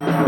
you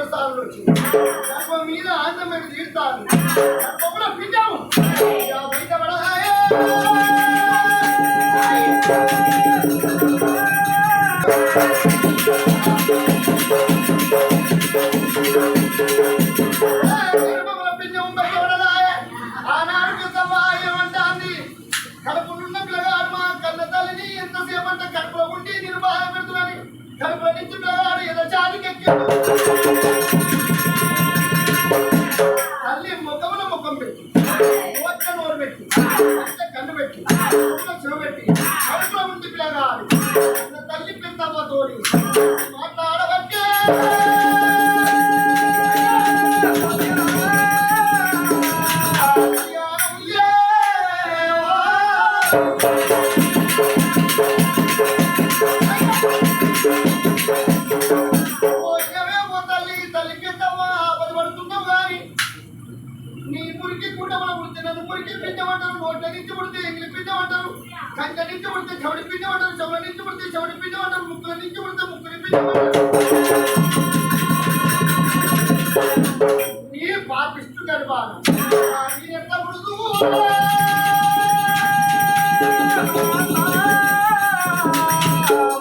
ఆంధ్రమైన సాగులు గర్భం మీద ఆంధ్రమైన తీర్థాలు గర్భంలో పిండం బయటపడ కంట నుంచి పడితే చెవిడి పిండి పడతారు చెవుల నుంచి చెవిడి పిండి పడతారు ముక్కుల నుంచి పడితే పిండి పడతారు నీ పాపిస్తు గడపాను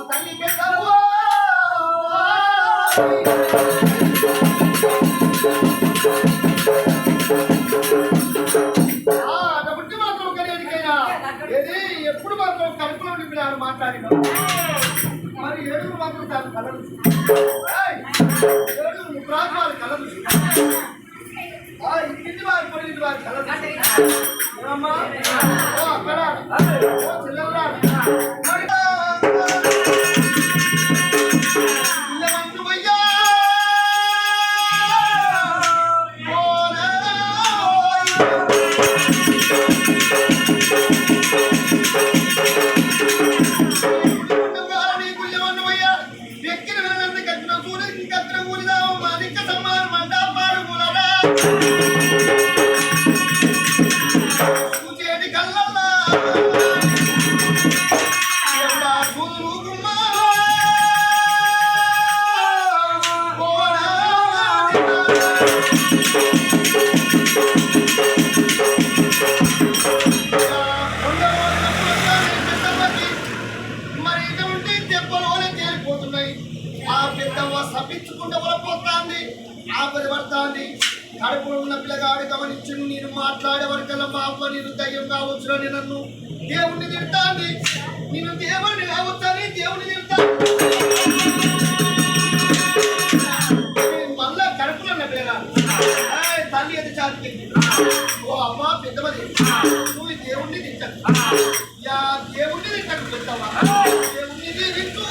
తల్లి పెట్టారు మాట్లాడినా మరి ఏడుగురు మాత్రం చాలు కలదు ఏడుగురు ప్రాంతాలు కలదు ఇంటి వారి పొడిగింటి వారి కలదు ఏమమ్మా ఓ అక్కడ ఓ చిల్లరాడు అలా పోతాంది ఆపది పడుతుంది. కడుపులో ఉన్న పిల్లగాడు గమనించి నేను మాట్లాడే వరకల్లా మా అవ్వ నేను దయ్యం కావచ్చునని నన్ను దేవుణ్ణి తిడతాంది. నేను దేవుడిని కావచ్చని దేవుడిని తిడతాను మళ్ళా కడుపులో ఉన్న పిల్లగాడు. తల్లి అది చాటింది. ఓ అమ్మ పెద్దమది. నువ్వు దేవుణ్ణి తింటాను యా దేవుణ్ణి తింటాను పెద్దవా దేవుణ్ణి తింటూ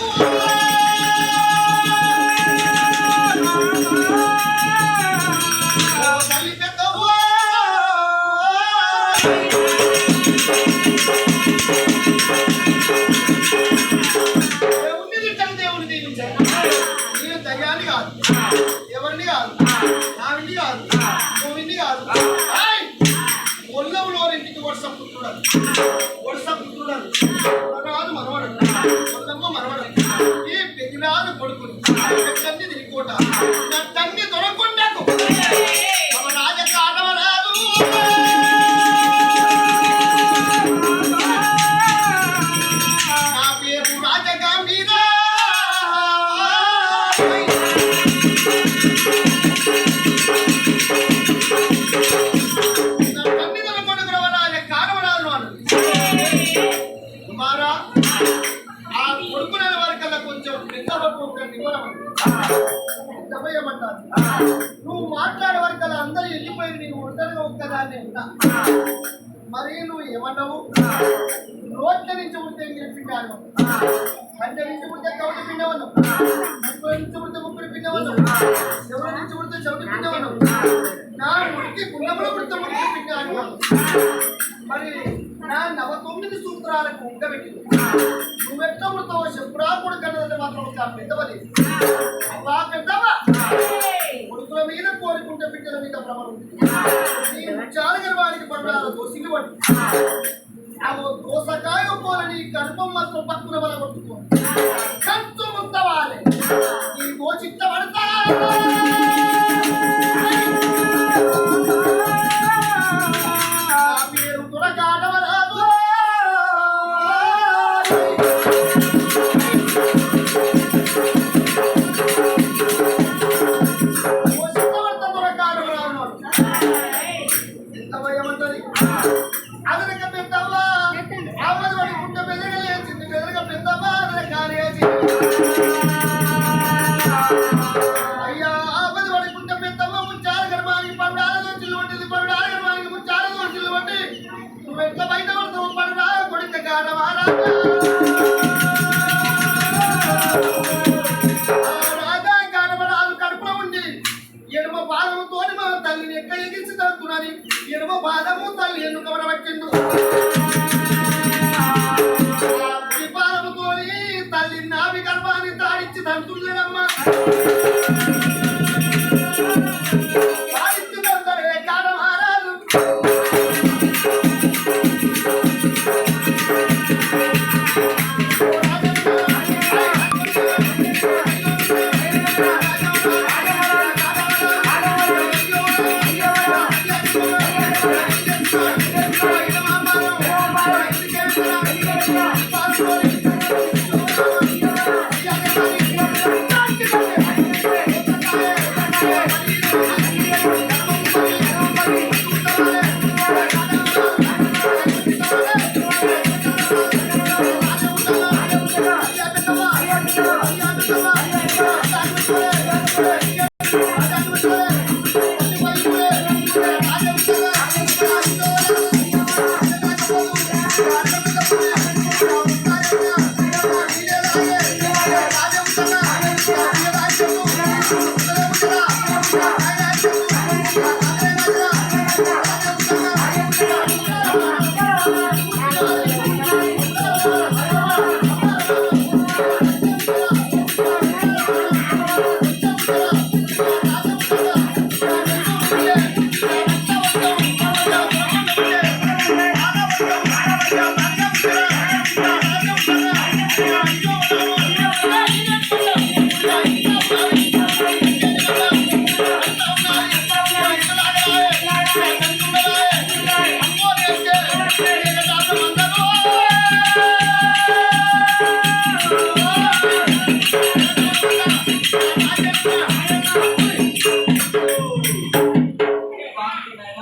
కొడుకుని. ఎక్కడిని తిరిగిపోట నా తన్ని దొరకొండకు నువ్వు మాట్లాడే వరకల్లా అందరూ వెళ్ళిపోయి నేను ఒంటరిగా ఒక్కదాన్ని ఉన్నా మరి నువ్వు ఏమన్నావు రోడ్ల నుంచి ఉంటే పిండాను కంట నుంచి పుడితే కవటి పిండవను ముక్కుల నుంచి పుడితే ముక్కుడు పిండవను చెవుల నుంచి పుడితే చెవిటి పిండవను నా ముడికి గుండముల పుడితే ముడికి పిండాను మరి నా నవ తొమ్మిది సూత్రాలకు ఉండబెట్టి నువ్వెట్లా పుడతావో చెప్పురా కొడుకు అన్నది మాత్రం ఒక పెద్దవది అబ్బా పెద్దవా కొడుకుల మీద కోరుకుంటే బిడ్డల మీద భ్రమలు నీ చాలగల వాడికి పడ్డారు దోసిలు పడి అవి దోసకాయ పోలని గర్భం మాత్రం పక్కున వల కొట్టుకో. గర్భానికి ముచ్చాల దోషులు వంటి నువ్వు ఎట్లా బయట పడతావు పండా కొడుక కాడవారా